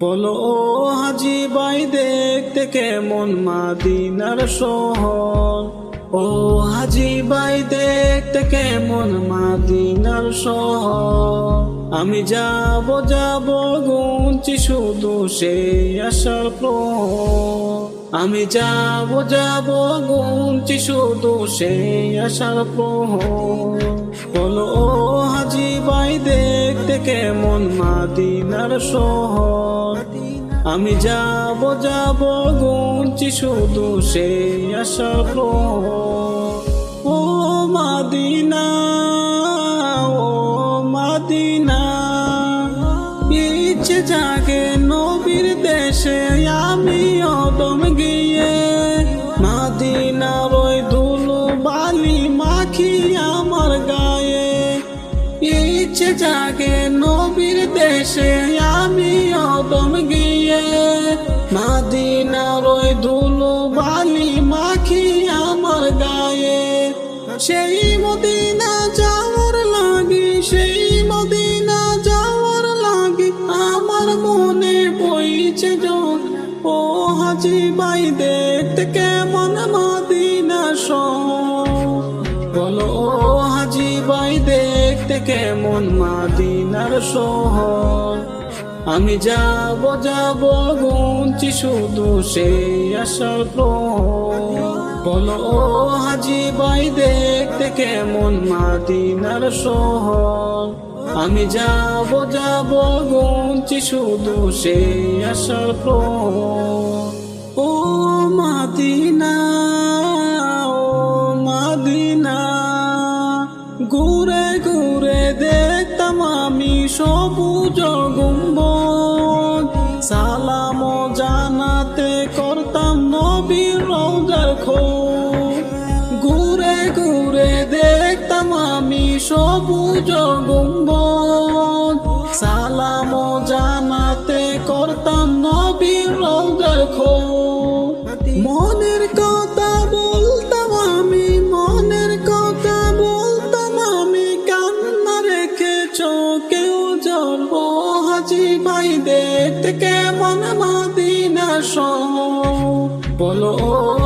বলো হাজি বাই দেখতে কেমন মাদিনার শহর? ও হাজি বাই দেখতে কেমন মাদিনার শহর? আমি যাব যাব, গুনছি শুধু সেই আশার প্রহর। আমি যাব যাব, গুনছি শুধু সেই আশার প্রহর। বলো কেমন মাদিনার শহর? আমি যাব যাব গুনছি শুধু আশা ও মাদিনা ও মাদিনা, ইচ্ছে জাগে নবীর দেশে, আমি অদম গিয়ে মাদিনার ওই ধুলো বালি মাখি আমার গায়ে ইচ্ছে জাগে নবীর দেশে, আমি অদম গিয়ে মাদিনার ওই ধুলো বালি মাখি আমার গায়ে। সেই মদিনা যাওয়ার লাগে, সেই মদিনা যাওয়ার লাগে, আমার মনে বইছে জন, ও হাজি বাই দেখতে কেমন মাদিনা শহর। বলো কেমন মাদিনার শহর। আমি যাব যাব গুনছি শুধু সেই প্রহর। বলো, ও হাজি বাই দেখতে কেমন মাদিনার শহর? আমি যাব যাব গুনছি শুধু সেই প্রহর। ও মাদিনা ও মাদিনা, ঘুরে সবুজ সালাম জানাতে করতাম রোজার ঘুরে ঘুরে দেখতাম আমি সবুজ গুম্বদ সালাম জানাতে করতাম নবীর রোজার খোঁজ। মনের ও হাজি ভাই দেখতে কেমন মাদিনা শহর? বলো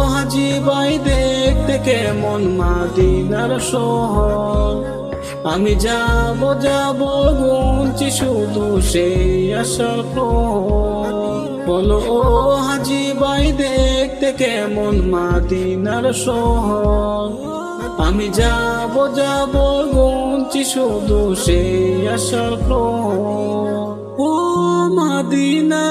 হাজি ভাই দেখতে কেমন মাদিনার শহর? আমি যাব যাব গুনছি শুধু সেই আশা প্রহর বলো, ও হাজি বাই দেখতে কেমন মাদিনার সহ আমি যাব যাব গুনছি শুধু সেই আশা ও মাদিনা